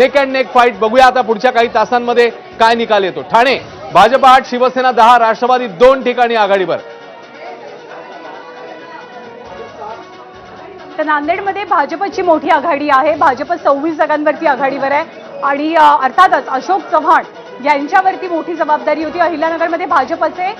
Neck and neck fight बघूया आता पुढच्या काही तासांमध्ये काय निकाल येतो. ठाणे भाजप आठ शिवसेना दहा राष्ट्रवादी दोन ठिकाणी आघाडीवर. तर नांदेडमध्ये भाजपची मोठी आघाडी आहे. भाजप सव्वीस जागांवरती आघाडीवर आहे. आणि अर्थातच अशोक चव्हाण यांच्यावरती मोठी जबाबदारी होती. अहिल्यानगरमध्ये भाजपचे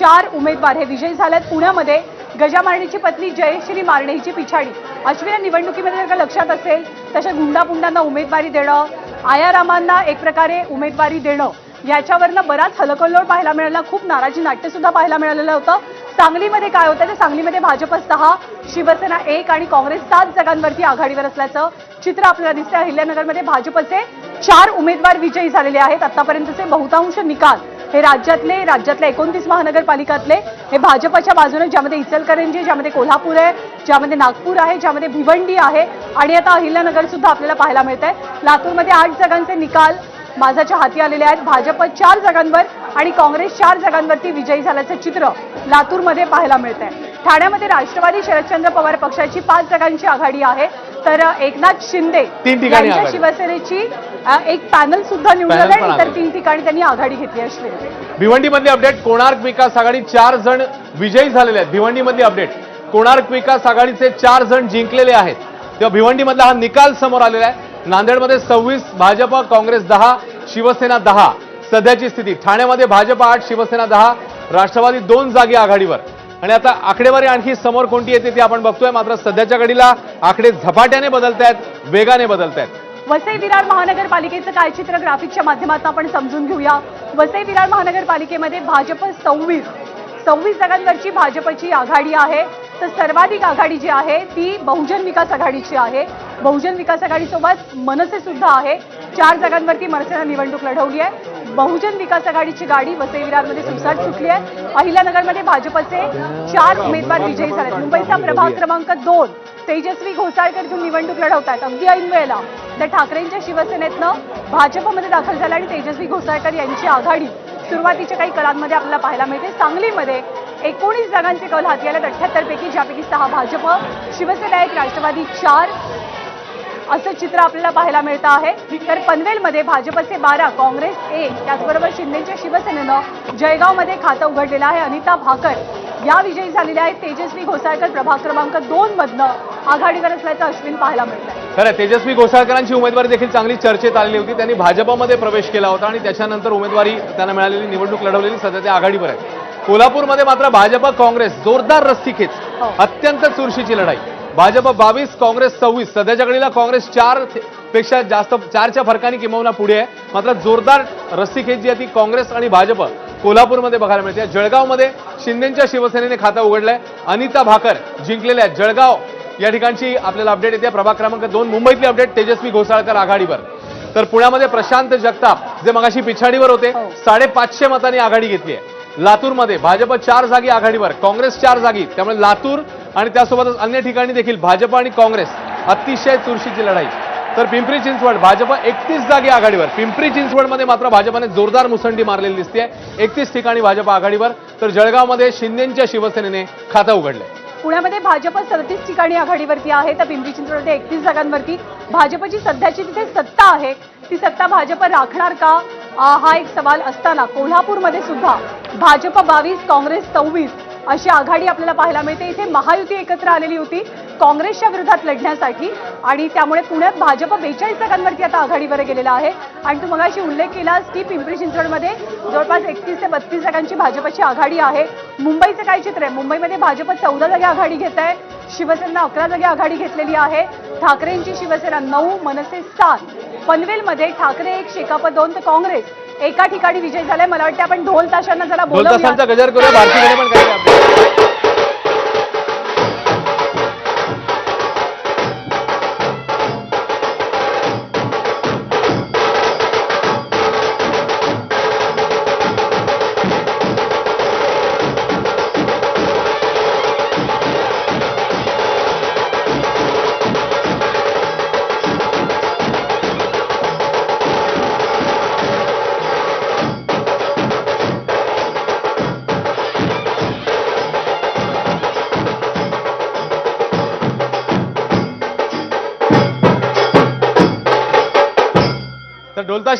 चार उमेदवार हे विजयी झालेत. पुण्यामध्ये गजामारणीची पत्नी जयश्री मारणे हिची पिछाडी. अश्विन निवडणुकीमध्ये जर का लक्षात असेल तशा गुंडापुंडांना उमेदवारी देणं आयारामांना एक प्रकारे उमेदवारी देणं याच्यावरनं बराच हलकल्लोळ पाहायला मिळाला. खूप नाराजी नाट्यसुद्धा पाहायला मिळालेलं होतं. सांगलीमध्ये काय होतं? तर सांगलीमध्ये भाजप सहा शिवसेना एक आणि काँग्रेस सात जागांवरती आघाडीवर असल्याचं चित्र आपल्याला दिसतंय. अहिल्यानगरमध्ये भाजपचे चार उमेदवार विजयी झालेले आहेत. आतापर्यंतचे बहुतांश निकाल हे राज्यातले राज्यातल्या एकोणतीस महानगरपालिकातले हे भाजपच्या बाजूने ज्यामध्ये इचलकरंजी ज्यामध्ये कोल्हापूर आहे ज्यामध्ये नागपूर आहे ज्यामध्ये भिवंडी आहे आणि आता अहिल्यानगर सुद्धा आपल्याला पाहायला मिळत आहे लातूरमध्ये आठ जागांचे निकाल माझाच्या हाती आलेले आहेत. भाजप चार जागांवर आणि काँग्रेस चार जागांवरती विजयी झाल्याचं चित्र लातूरमध्ये पाहायला मिळत आहे ठाण्यामध्ये राष्ट्रवादी शरदचंद्र पवार पक्षाची पाच जागांची आघाडी आहे. तर एकनाथ शिंदे तीन ठिकाणी यांच्या. शिवसेनेची एक पॅनल सुद्धा आणि इतर आघाडी. तीन ठिकाणी त्यांनी आघाडी घेतली असली. भिवंडीमधली अपडेट कोणार्क विकास आघाडी चार जण विजयी झालेले आहेत. भिवंडीमधली अपडेट कोणार्क विकास आघाडीचे चार जण जिंकलेले आहेत. तेव्हा भिवंडीमधला हा निकाल समोर आलेला आहे. नांदेडमध्ये सव्वीस भाजप काँग्रेस दहा शिवसेना दहा. सध्याची स्थिती ठाण्यामध्ये भाजप आठ शिवसेना दहा राष्ट्रवादी दोन जागी आघाडीवर. आणि आता आकडेवारी आणखी समोर कोणती येते ती आपण बघतोय. मात्र सध्याच्या घडीला आकडे झपाट्याने बदलत आहेत वेगाने बदलत आहेत वसई विरार महानगरपालिकेचं काय चित्र ग्राफिकच्या माध्यमातून आपण समजून घेऊया. वसई विरार महानगरपालिकेमध्ये भाजप सव्वीस सव्वीस जागांवरची भाजपची आघाडी आहे. तर सर्वाधिक आघाडी जी आहे ती बहुजन विकास आघाडीची आहे. बहुजन विकास आघाडीसोबत मनसे सुद्धा आहे. चार जागांवरती मनसेनं निवडणूक लढवली आहे. बहुजन विकास आघाडीची गाडी वसई विरारमध्ये सुसाट सुटली आहे. अहिल्यानगरमध्ये भाजपचे चार उमेदवार विजयी झाले आहेत. मुंबईचा प्रभाग क्रमांक दोन तेजस्वी घोसाळकर इथून निवडणूक लढवतात. अगदी ऐन वेळेला तर ठाकरेंच्या शिवसेनेतनं भाजपमध्ये दाखल झालं आणि तेजस्वी घोसाळकर यांची आघाडी सुरुवातीच्या काही कलांमध्ये आपल्याला पाहायला मिळते. सांगलीमध्ये एकोणीस जागांचे कल हाती आले अठ्ठ्याहत्तरपैकी ज्यापैकी सहा भाजप शिवसेना एक राष्ट्रवादी चार असं चित्र आपल्याला पाहायला मिळतं आहे. तर पनवेलमध्ये भाजपचे बारा काँग्रेस एक त्याचबरोबर शिंदेच्या शिवसेनेनं जळगावमध्ये खातं उघडलेलं आहे. अनिता भाकर या विजयी झालेल्या आहेत. तेजस्वी घोसाळकर प्रभाग क्रमांक दोन मधनं आघाडीवर असल्याचं अश्विन पाहायला मिळतंय. खरं तेजस्वी घोसाळकरांची उमेदवारी देखील चांगली चर्चेत आलेली होती. त्यांनी भाजपमध्ये प्रवेश केला होता आणि त्याच्यानंतर उमेदवारी त्यांना मिळालेली निवडणूक लढवलेली सध्या ते आघाडीवर आहे कोल्हापूरमध्ये मात्र भाजप काँग्रेस जोरदार रस्सीखेच हो. अत्यंत चुरशीची लढाई. भाजप बावीस काँग्रेस सव्वीस. सध्याच्या घडीला काँग्रेस चारपेक्षा जास्त चारच्या फरकाने किंबहुना पुढे आहे. मात्र जोरदार रस्सीखेच जी आहे ती काँग्रेस आणि भाजप. कोल्हापूरमध्ये बघायला मिळते. जळगावमध्ये शिंदेच्या शिवसेनेने खातं उघडलंय. अनिता भाकर जिंकलेल्या जळगाव. या ठिकाणची आपल्याला अपडेट येते. प्रभाग क्रमांक दोन मुंबईतली अपडेट तेजस्वी घोसाळकर आघाडीवर. तर पुण्यामध्ये प्रशांत जगताप जे मगाशी पिछाडीवर होते हो. साडेपाचशे मतांनी आघाडी घेतली आहे. लातूरमध्ये भाजप चार जागी आघाडीवर काँग्रेस चार जागी. त्यामुळे लातूर आणि त्यासोबतच अन्य ठिकाणी देखील भाजप आणि काँग्रेस अतिशय चुरशीची लढाई. तर पिंपरी चिंचवड भाजप एकतीस जागी आघाडीवर. पिंपरी चिंचवडमध्ये मात्र भाजपने जोरदार मुसंडी मारलेली दिसते एकतीस ठिकाणी भाजप आघाडीवर. तर जळगावमध्ये शिंदेच्या शिवसेनेने खातं उघडलंय पुण्यामध्ये भाजप सदतीस ठिकाणी आघाडीवरती आहे. तर पिंपरी चिंचवडमध्ये एकतीस जागांवरती भाजपची सध्याची तिथे सत्ता आहे. ती सत्ता भाजप राखणार का? हा एक सवाल असताना कोल्हापूरमध्ये सुद्धा भाजप बावीस काँग्रेस सव्वीस अशी आघाडी आपल्याला पाहायला मिळते. इथे महायुती एकत्र आलेली होती. काँग्रेसच्या विरोधात लढण्यासाठी. आणि त्यामुळे पुण्यात भाजप बेचाळीस जागांवरती आता आघाडीवर गेलेला आहे. आणि तू मगाशी उल्लेख केलास की पिंपरी चिंचवडमध्ये जवळपास एकतीस ते बत्तीस जागांची भाजपची आघाडी आहे. मुंबईचं काय चित्र आहे? मुंबईमध्ये भाजप चौदा जागी आघाडी घेत आहे. शिवसेना अकरा जागी आघाडी घेतलेली आहे. ठाकरेंची शिवसेना नऊ मनसे सात. पनवेलमध्ये ठाकरे एक शेकाप दोन तर काँग्रेस. एका ठिकाणी विजय झालाय. मला वाटतं आपण ढोल ताशांना जरा बोलवूया तासांचा गजर करूया. भारतीकडे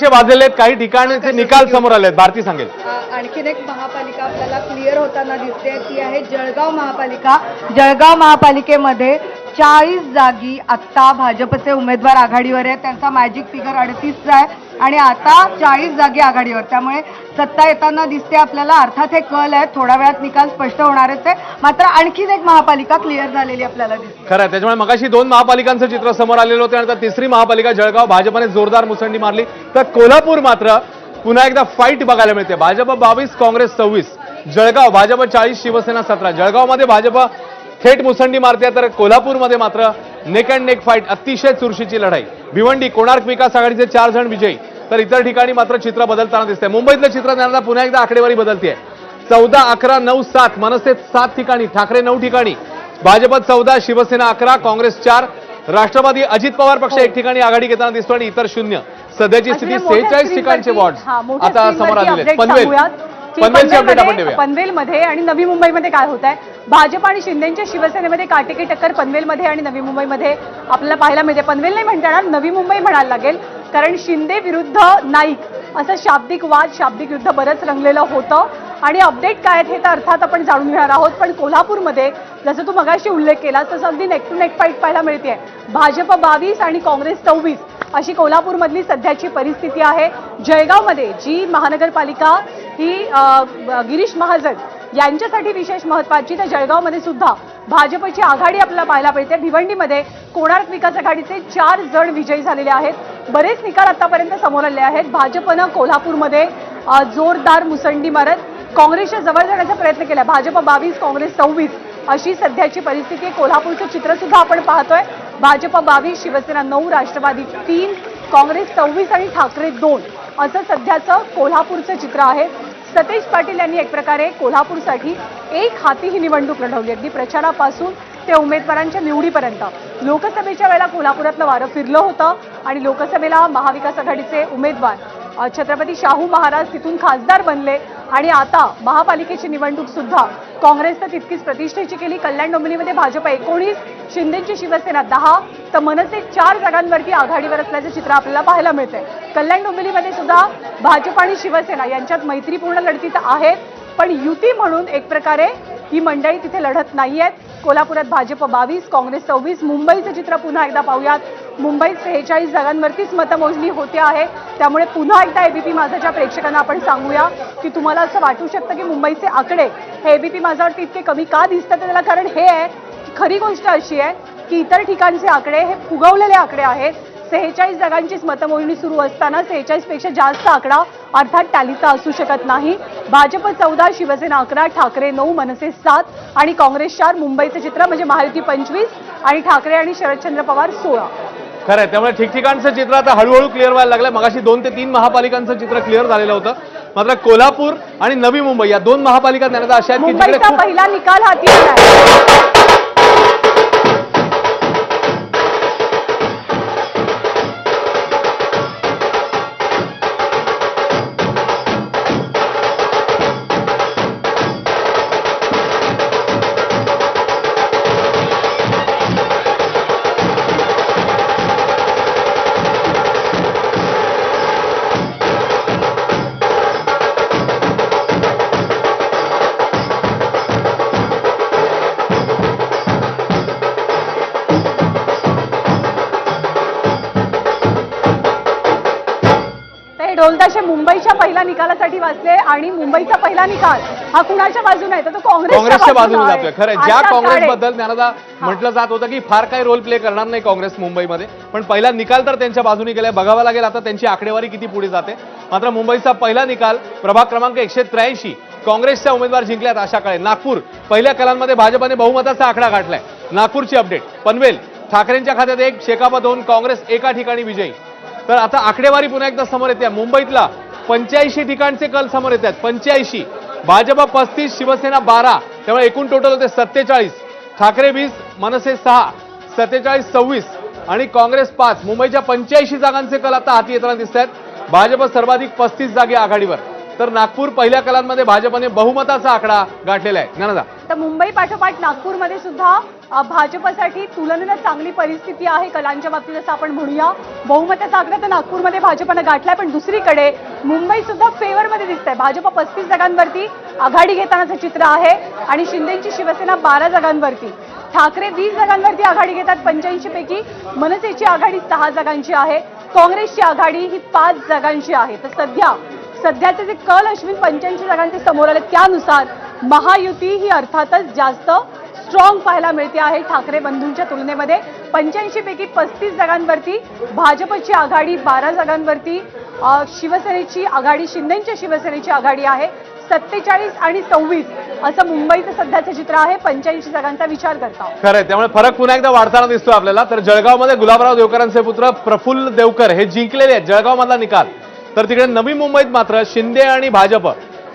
ढोलताशे वाजलेले आहेत काही ठिकाणचे निकाल समोर आले आहेत भारती सांगेल. आणखीन एक महापालिका आपल्याला क्लिअर होताना दिसते ती आहे जळगाव महापालिका. जळगाव महापालिकेमध्ये चाळीस जागी आत्ता भाजपचे उमेदवार आघाडीवर आहेत. त्यांचा मॅजिक फिगर अडतीसचा आहे. आणि आता चाळीस जागी आघाडीवर. त्यामुळे सत्ता येताना दिसते आपल्याला. अर्थात हे कल आहे. थोड्या वेळात निकाल स्पष्ट होणारच आहे. मात्र आणखीन एक महापालिका क्लिअर झालेली आपल्याला दिसते. खरं त्याच्यामुळे मगाशी दोन महापालिकांचं चित्र समोर आलेलं होतं आणि आता तिसरी महापालिका जळगाव भाजपने जोरदार मुसंडी मारली. तर कोल्हापूर मात्र पुन्हा एकदा फाईट बघायला मिळते. भाजप बावीस काँग्रेस सव्वीस. जळगाव भाजप चाळीस शिवसेना सतरा. जळगावमध्ये भाजप थेट मुसंडी मारते तर कोल्हापूरमध्ये मात्र नेक अँड नेक फाईट अतिशय चुरशीची लढाई. भिवंडी कोणार्क विकास आघाडीचे चार जण विजयी. तर इतर ठिकाणी मात्र चित्र बदलताना दिसतंय. मुंबईतलं चित्र त्यांना पुन्हा एकदा आकडेवारी बदलते चौदा अकरा नऊ सात मनसे सात ठिकाणी ठाकरे नऊ ठिकाणी. भाजप चौदा शिवसेना अकरा काँग्रेस चार. राष्ट्रवादी अजित पवार पक्ष एक ठिकाणी आघाडी घेताना दिसतो आणि इतर शून्य. सध्याची स्थिती सेहेचाळीस ठिकाणचे वॉर्ड. हा, आता समोर आलेले पनवेल. पनवेलमध्ये आणि नवी मुंबईमध्ये काय होत आहे? भाजप आणि शिंदेच्या शिवसेनेमध्ये काटेकी टक्कर पनवेलमध्ये आणि नवी मुंबईमध्ये आपल्याला पाहायला मिळते. पनवेल नाही म्हणता येणार नवी मुंबई म्हणायला लागेल. कारण शिंदे विरुद्ध नाईक असं शाब्दिक वाद शाब्दिक युद्ध बरंच रंगलेलं होतं. आणि अपडेट काय आहेत हे तर अर्थात आपण जाणून घेणार आहोत. पण कोल्हापूरमध्ये जसं तू मगाशी उल्लेख केला तसं अगदी नेक टू नेक फाईट पाहायला मिळते भाजप बावीस आणि काँग्रेस सव्वीस. अशी कोल्हापूरमधली सध्याची परिस्थिती आहे. जळगावमध्ये जी महानगरपालिका ही गिरीश महाजन यांच्यासाठी विशेष महत्वाची तर जळगावमध्ये सुद्धा भाजपची आघाडी आपल्याला पाहायला मिळते. भिवंडीमध्ये कोणार्क विकास आघाडीचे चार जण विजयी झालेले आहेत. बरेच निकाल आतापर्यंत समोर आले आहेत. भाजपनं कोल्हापूरमध्ये जोरदार मुसंडी मारत काँग्रेसच्या जवळ जाण्याचा प्रयत्न केला. भाजप बावीस काँग्रेस सव्वीस अशी सध्याची परिस्थिती आहे. कोल्हापूरचं चित्र सुद्धा आपण पाहतोय. भाजप बावीस शिवसेना नऊ राष्ट्रवादी तीन काँग्रेस सव्वीस आणि ठाकरे दोन. असं सध्याचं कोल्हापूरचं चित्र आहे. सतेज पाटील यांनी एक प्रकारे कोल्हापूरसाठी एक हाती ही निवडणूक लढवली. अगदी प्रचारापासून ते उमेदवारांच्या निवडीपर्यंत. लोकसभेच्या वेळेला कोल्हापुरातलं वारं फिरलं होतं आणि लोकसभेला महाविकास आघाडीचे उमेदवार छत्रपती शाहू महाराज तिथून खासदार बनले आणि आता महापालिकेची निवडणूक सुद्धा काँग्रेसनं तितकीच प्रतिष्ठेची केली. कल्याण डोंबिवलीमध्ये भाजप एकोणीस शिंदेची शिवसेना दहा. तर मनसे चार जागांवरती आघाडीवर असल्याचं चित्र आपल्याला पाहायला मिळतंय. कल्याण डोंबिवलीमध्ये सुद्धा भाजप आणि शिवसेना यांच्यात मैत्रीपूर्ण लढती तर आहेत. पण युती म्हणून एक प्रकारे ही मंडळी तिथे लढत नाही आहेत कोल्हापुरात भाजप बावीस काँग्रेस सव्वीस मुंबईचं चित्र पुन्हा एकदा पाहूयात. मुंबईत सेहेचाळीस जागांवरतीच मतमोजणी होते आहे. त्यामुळे पुन्हा एकदा एबीपी माझाच्या प्रेक्षकांना आपण सांगूया की तुम्हाला असं वाटू शकतं की मुंबईचे आकडे हे एबीपी माझावरती इतके कमी का दिसतात त्याला कारण हे आहे की खरी गोष्ट अशी आहे की इतर ठिकाणचे आकडे हे फुगवलेले आकडे आहेत. सेहेचाळीस जागांचीच मतमोजणी सुरू असताना सेहेचाळीसपेक्षा जास्त आकडा अर्थात टॅलीचा असू शकत नाही. भाजप चौदा शिवसेना अकरा ठाकरे नऊ मनसे सात आणि काँग्रेस चार मुंबईचं चित्र म्हणजे महायुती पंचवीस आणि ठाकरे आणि शरदचंद्र पवार सोळा. खरं आहे त्यामुळे ठिकठिकाणचं चित्र आता हळूहळू क्लिअर व्हायला लागलं मगाशी दोन ते तीन महापालिकांचं चित्र क्लिअर झालेलं होतं. मात्र कोल्हापूर आणि नवी मुंबई या दोन महापालिका त्यांना अशा आहेत की जिकडे पहिला निकाल हाती पहिल्या निकालासाठी वाचले आणि मुंबईचा पहिला निकाल हा कुणाच्या बाजूने आहे? तर तो काँग्रेसच्या बाजूने जातोय. खरं. ज्या आशा काँग्रेस काळे. बद्दल त्यांना म्हटलं जात होतं की फार काही रोल प्ले करणार नाही काँग्रेस मुंबईमध्ये. पण पहिला निकाल तर त्यांच्या बाजूने गेलाय. बघावा लागेल आता त्यांची आकडेवारी किती पुढे जाते. मात्र मुंबईचा पहिला निकाल प्रभाग क्रमांक एकशे त्र्याऐंशी काँग्रेसच्या उमेदवार जिंकल्यात आशा काळे. नागपूर पहिल्या कलांमध्ये भाजपने बहुमताचा आकडा गाठलाय. नागपूरची अपडेट पनवेल ठाकरेंच्या खात्यात एक शेकापा दोन काँग्रेस एका ठिकाणी विजयी. तर आता आकडेवारी पुन्हा एकदा समोर येते. मुंबईतला पंच्याऐंशी ठिकाणचे कल समोर येत आहेत पंच्याऐंशी. भाजप पस्तीस शिवसेना बारा. त्यामुळे एकूण टोटल होते सत्तेचाळीस. ठाकरे वीस मनसे सहा. सत्तेचाळीस सव्वीस. आणि काँग्रेस पाच. मुंबईच्या पंच्याऐंशी जागांचे कल आता हाती येताना दिसत आहेत भाजप सर्वाधिक पस्तीस जागी आघाडीवर. तर नागपूर पहिल्या कलांमध्ये भाजपने बहुमताचा आकडा गाठलेला आहे. ज्ञानदा तर मुंबई पाठोपाठ नागपूरमध्ये सुद्धा भाजपसाठी तुलनेनं चांगली परिस्थिती आहे. कलांच्या बाबतीत असं आपण म्हणूया. बहुमताचा आकडा तर नागपूरमध्ये भाजपनं गाठलाय पण दुसरीकडे मुंबई सुद्धा फेवरमध्ये आहे भाजप पस्तीस जागांवरती आघाडी घेतानाचं चित्र आहे आणि शिंदेची शिवसेना बारा जागांवरती. ठाकरे वीस जागांवरती आघाडी घेतात पंच्याऐंशी पैकी मनसेची आघाडी सहा जागांची आहे. काँग्रेसची आघाडी ही पाच जागांची आहे. तर सध्या सध्याचे जे कल अश्विन पंच्याऐंशी जागांचे समोर आले त्यानुसार महायुती ही अर्थातच जास्त स्ट्रॉंग पाहायला मिळते आहे ठाकरे बंधूंच्या तुलनेमध्ये. पंच्याऐंशीपैकी पस्तीस जागांवरती भाजपची आघाडी बारा जागांवरती शिवसेनेची आघाडी शिंदेंच्या शिवसेनेची आघाडी आहे. सत्तेचाळीस आणि सव्वीस असं मुंबईचं सध्याचं चित्र आहे. पंच्याऐंशी जागांचा विचार करता. खरंय त्यामुळे फरक पुन्हा एकदा वाढताना दिसतो आपल्याला. तर जळगावमध्ये गुलाबराव देवकरांचे पुत्र प्रफुल्ल देवकर हे जिंकलेले आहेत. जळगावमधला निकाल. तर तिकडे नवी मुंबईत मात्र शिंदे आणि भाजप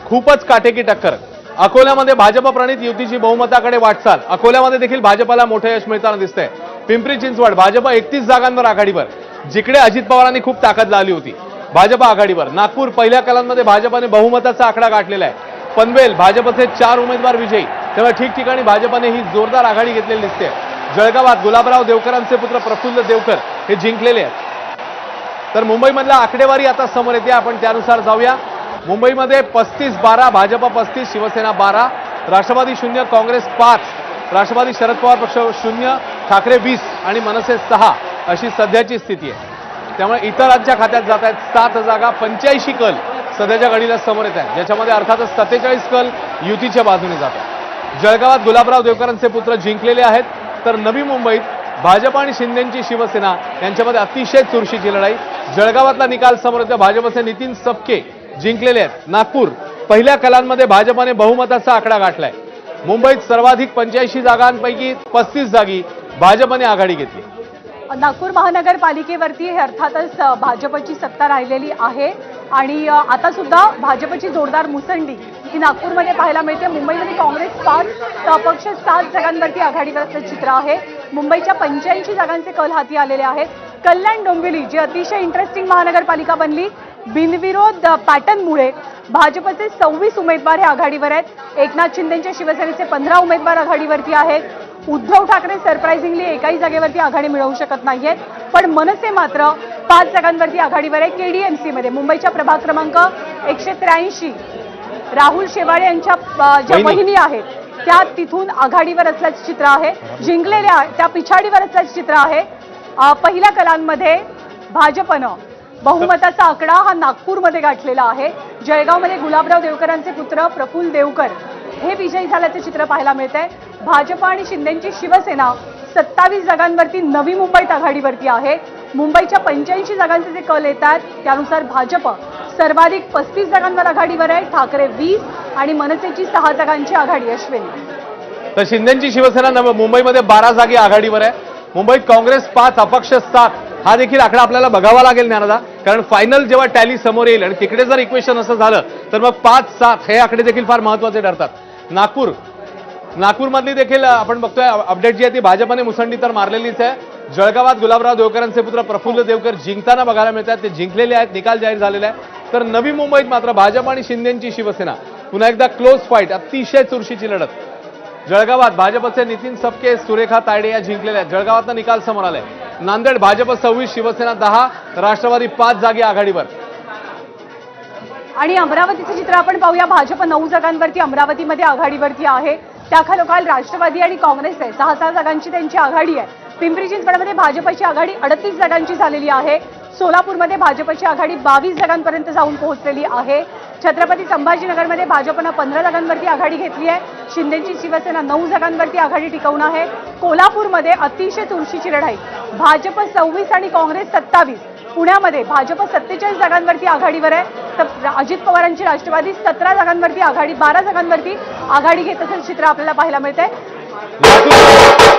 खूपच काटेकी टक्कर. अकोल्यामध्ये भाजप प्रणित युतीची बहुमताकडे वाटचाल. अकोल्यामध्ये देखील भाजपला मोठं यश मिळताना दिसतंय. पिंपरी चिंचवड भाजप एकतीस जागांवर आघाडीवर. जिकडे अजित पवारांनी खूप ताकद लावली होती. भाजप आघाडीवर. नागपूर पहिल्या कलांमध्ये भाजपाने बहुमताचा आकडा गाठलेला आहे. पनवेल भाजपचे चार उमेदवार विजयी. तेव्हा ठिकठिकाणी भाजपाने ही जोरदार आघाडी घेतलेली दिसते. जळगावात गुलाबराव देवकरांचे पुत्र प्रफुल्ल देवकर हे जिंकलेले आहेत. तर मुंबईमधल्या आकडेवारी आता समोर येते. आपण त्यानुसार जाऊया. मुंबईमध्ये पस्तीस बारा भाजपा पस्तीस शिवसेना बारा राष्ट्रवादी शून्य काँग्रेस पाच राष्ट्रवादी शरद पवार पक्ष शून्य ठाकरे वीस आणि मनसे सहा अशी सध्याची स्थिती आहे. त्यामुळे इतर इतरांच्या खात्यात जात आहेत सात जागा पंच्याऐंशी कल सध्याच्या घडीला समोर येत आहेत. ज्याच्यामध्ये अर्थातच सत्तेचाळीस कल युतीच्या बाजूने जात आहेत. जळगावात गुलाबराव देवकरांचे पुत्र जिंकलेले आहेत तर नवी मुंबईत भाजप आणि शिंदेची शिवसेना यांच्यामध्ये अतिशय चुरशीची लढाई. जळगावातला निकाल समोर येतो भाजपचे नितीन सपके जिंकलेले आहेत. नागपूर पहिल्या कलांमध्ये भाजपाने बहुमताचा आकडा गाठलाय. मुंबईत सर्वाधिक पंच्याऐंशी जागांपैकी पस्तीस जागी भाजपने आघाडी घेतली. नागपूर महानगरपालिकेवरती हे अर्थातच भाजपची सत्ता राहिलेली आहे. आणि आता सुद्धा भाजपची जोरदार मुसंडी ही नागपूरमध्ये पाहायला मिळते. मुंबईमध्ये काँग्रेस पाच तर अपक्ष सात जागांवरती आघाडीवर असं चित्र आहे. मुंबईच्या पंच्याऐंशी जागांचे कल हाती आलेले आहेत. कल्याण डोंबिवली जी अतिशय इंटरेस्टिंग महानगरपालिका बनली बिनविरोध पॅटर्नमुळे भाजपचे सव्वीस उमेदवार हे आघाडीवर आहेत. एकनाथ शिंदेच्या शिवसेनेचे पंधरा उमेदवार आघाडीवरती आहेत. उद्धव ठाकरे सरप्राइझिंगली एकाही जागेवरती आघाडी मिळवू शकत नाहीयेत पण मनसे मात्र पाच जागांवरती आघाडीवर आहे. केडीएमसी मध्ये मुंबईच्या प्रभाग क्रमांक एकशे त्र्याऐंशी. राहुल शेवाळे यांच्या ज्या. बहिणी आहेत त्या तिथून आघाडीवर असल्याचे चित्र आहे. जिंकलेल्या त्या पिछाडीवर असल्याचे चित्र आहे. पहिल्या कलांमध्ये भाजपनं बहुमताचा आकडा हा नागपूरमध्ये गाठलेला आहे. जळगावमध्ये गुलाबराव देवकरांचे पुत्र प्रफुल देवकर हे विजयी झाल्याचे चित्र पाहायला मिळत आहे भाजप आणि शिंदेची शिवसेना सत्तावीस जागांवरती नवी मुंबईत आघाडीवरती आहे. मुंबईच्या पंच्याऐंशी जागांचे जे कल येतात त्यानुसार भाजप सर्वाधिक पस्तीस जागांवर आघाडीवर आहे. ठाकरे वीस आणि मनसेची सहा जागांची आघाडी अश्विनी. तर शिंदेची शिवसेना मुंबईमध्ये बारा जागी आघाडीवर आहे. मुंबईत काँग्रेस पाच अपक्ष सात. हा देखील आकडा आपल्याला बघावा लागेल ज्ञानदा. कारण फायनल जेव्हा टॅली समोर येईल आणि तिकडे जर इक्वेशन असं झालं तर मग पाच सात हे आकडे देखील फार महत्त्वाचे ठरतात. नागपूर. नागपूरमधली देखील आपण बघतोय अपडेट जी आहे ती भाजपाने मुसंडी तर मारलेलीच आहे. जळगावात गुलाबराव देवकरांचे पुत्र प्रफुल्ल देवकर जिंकताना बघायला मिळतात ते जिंकलेले आहेत निकाल जाहीर झालेला आहे तर नवी मुंबईत मात्र भाजप आणि शिंदेची शिवसेना. पुन्हा एकदा क्लोज फाईट अतिशय चुरशीची लढत. जळगावात भाजपचे नितीन सपके सुरेखा तायडे या जिंकलेल्या आहेत. जळगावातनं निकाल समोर आलाय. नांदेड भाजप सव्वीस शिवसेना दहा राष्ट्रवादी पाच जागी आघाडीवर. आणि अमरावतीचं चित्र आपण पाहूया. भाजप नऊ जागांवरती अमरावतीमध्ये आघाडीवरती आहे. त्याखालोखाल राष्ट्रवादी आणि काँग्रेस आहे. सहा सहा जागांची त्यांची आघाडी आहे. पिंपरी चिंचवडमध्ये भाजपची आघाडी अडतीस जागांची झालेली आहे. सोलापूरमध्ये भाजपची आघाडी बावीस जागांपर्यंत जाऊन पोहोचलेली आहे. छत्रपती संभाजीनगरमध्ये भाजपनं पंधरा जागांवरती आघाडी घेतली आहे. शिंदेची शिवसेना नऊ जागांवरती आघाडी टिकवून आहे. कोल्हापूरमध्ये अतिशय तुळशीची लढाई. भाजप सव्वीस आणि काँग्रेस सत्तावीस. पुण्यामध्ये भाजप सत्तेचाळीस जागांवरती आघाडीवर आहे. तर अजित पवारांची राष्ट्रवादी सतरा जागांवरती आघाडी बारा जागांवरती आघाडी घेत असेल चित्र आपल्याला पाहायला मिळत आहे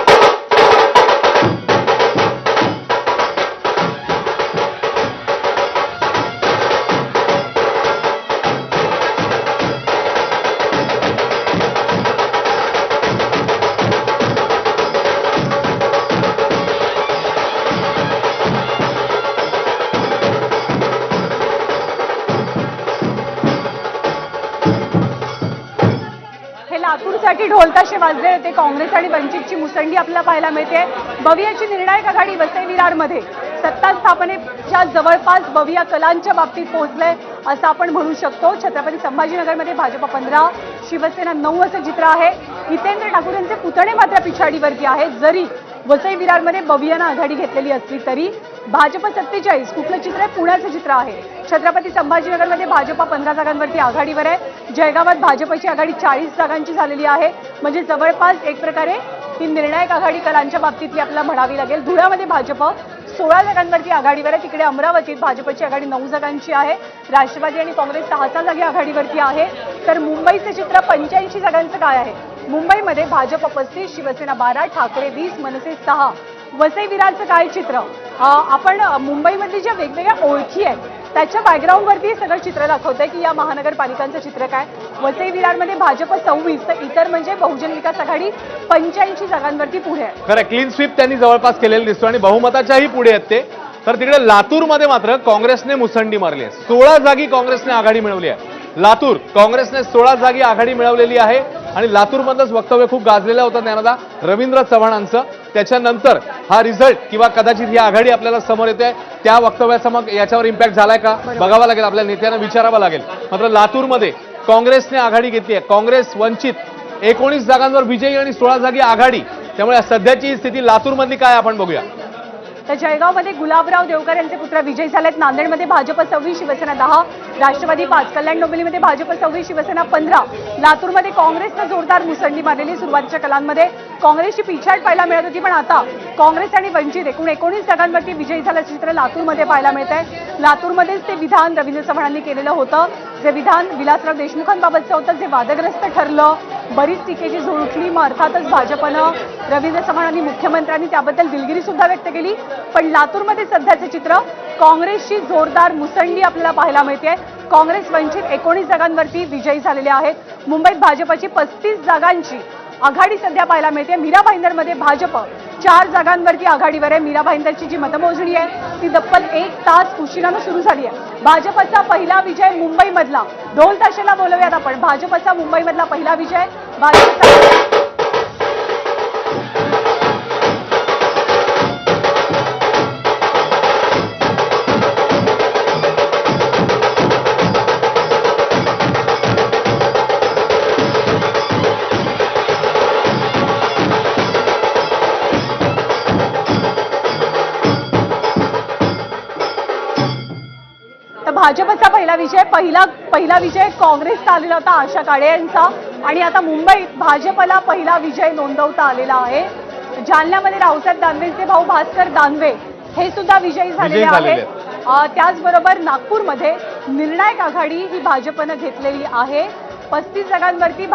साठी ढोलताशे वाजले होते. काँग्रेस आणि वंचितची मुसंडी आपल्याला पाहायला मिळते. बवियाची निर्णायक आघाडी वसई विरारमध्ये. सत्ता स्थापनेच्या जवळपास बविया कलांच्या बाबतीत पोहोचलंय असं आपण म्हणू शकतो. छत्रपती संभाजीनगरमध्ये भाजप पंधरा शिवसेना नऊ असं चित्र आहे. हितेंद्र ठाकूर यांचे पुतणे मात्र पिछाडीवरती आहेत. जरी वसई विरारमध्ये बवियानं आघाडी घेतलेली असली तरी भाजप सत्तेचाळीस कुठलं चित्र आहे? पुण्याचं चित्र आहे. छत्रपती संभाजीनगरमध्ये भाजप पंधरा जागांवरती आघाडीवर आहे. जळगावात भाजपची आघाडी चाळीस जागांची झालेली आहे. म्हणजे जवळपास एक प्रकारे ही निर्णायक आघाडी कलांच्या बाबतीतली आपल्याला म्हणावी लागेल. धुळ्यामध्ये भाजप सोळा जागांवरती आघाडीवर आहे. तिकडे अमरावतीत भाजपची आघाडी नऊ जागांची आहे. राष्ट्रवादी आणि काँग्रेस सहा सहा जागी आघाडीवरती आहे. तर मुंबईचं चित्र पंच्याऐंशी जागांचं काय आहे? मुंबईमध्ये भाजप पस्तीस शिवसेना बारा ठाकरे वीस मनसे सहा. वसई विरारचं काय चित्र आपण मुंबईमधली ज्या वेगवेगळ्या ओळखी आहेत त्याच्या बॅकग्राऊंडवरती हे सगळं चित्र दाखवतंय की या महानगरपालिकांचं चित्र काय. वसई विरारमध्ये भाजप सव्वीस तर इतर म्हणजे बहुजन विकास आघाडी पंच्याऐंशी जागांवरती पुढे आहे. खरं क्लीन स्वीप त्यांनी जवळपास केलेलं दिसतो आणि बहुमताच्याही पुढे आहेत ते. तर तिकडे लातूरमध्ये मात्र काँग्रेसने मुसंडी मारली आहे. सोळा जागी काँग्रेसने आघाडी मिळवली आहे. लातूर काँग्रेसने सोळा जागी आघाडी मिळवलेली आहे. आणि लातूरमधलंच वक्तव्य खूप गाजलेलं होतं ज्ञानदा रवींद्र चव्हाणांचं. त्याच्यानंतर हा रिझल्ट किंवा कदाचित ही आघाडी आपल्याला समोर येते त्या वक्तव्याचा मग याच्यावर इम्पॅक्ट झालाय का? बघावा लागेल आपल्या नेत्यांना विचारावं लागेल. मात्र लातूरमध्ये काँग्रेसने आघाडी घेतली आहे. काँग्रेस वंचित एकोणीस जागांवर विजयी आणि सोळा जागी आघाडी. त्यामुळे सध्याची स्थिती लातूरमधली काय आपण बघूया. तर जळगावमध्ये गुलाबराव देवकर यांचे पुत्र विजय झालेत. नांदेडमध्ये भाजप सव्वीस शिवसेना दहा. राष्ट्रवादी पाच कल्याण डोंबिवलीमध्ये भाजप सव्वीस शिवसेना पंधरा. लातूरमध्ये काँग्रेसनं जोरदार मुसंडी मारलेली सुरुवातीच्या कलांमध्ये. काँग्रेसची पिछाड पाहायला मिळत होती पण आता काँग्रेस आणि वंचित एकूण एकोणीस जागांवरती विजयी झाल्याचं चित्र लातूरमध्ये पाहायला मिळत आहे लातूरमध्येच ते विधान रवींद्र चव्हाणांनी केलेलं होतं. जे विधान विलासराव देशमुखांबाबतचं होतं जे वादग्रस्त ठरलं बरीच टीकेची झोड उठली. मग अर्थातच भाजपनं रवींद्र चव्हाणांनी मुख्यमंत्र्यांनी त्याबद्दल दिलगिरी सुद्धा व्यक्त केली. पण लातूरमध्ये सध्याचं चित्र काँग्रेसची जोरदार मुसंडी आपल्याला पाहायला मिळते काँग्रेस वंचित एकोणीस जागांवरती विजयी झालेले आहेत. मुंबईत भाजपची पस्तीस जागांची आघाडी सध्या पाहायला मिळते. मीरा भाईंदरमध्ये भाजप चार जागांवरती आघाडीवर आहे. मीरा भाईंदरची जी मतमोजणी आहे ती तब्बल एक तास उशिरानं सुरू झाली आहे. भाजपचा पहिला विजय मुंबईमधला. ढोल ताशेला बोलवूयात आपण. भाजपचा मुंबईमधला पहिला विजय भाजपचा पहिला विजय पहिला पहिला विजय काँग्रेसचा आलेला होता आशा काळे यांचा. आणि आता मुंबईत भाजपला पहिला विजय नोंदवता आलेला आहे. जालन्यामध्ये रावसाहेब दानवेचे भाऊ भास्कर दानवे हे सुद्धा विजयी झालेले आहेत. त्याचबरोबर नागपूरमध्ये निर्णायक आघाडी ही भाजपनं घेतलेली आहे. पस्तीस जागांवरती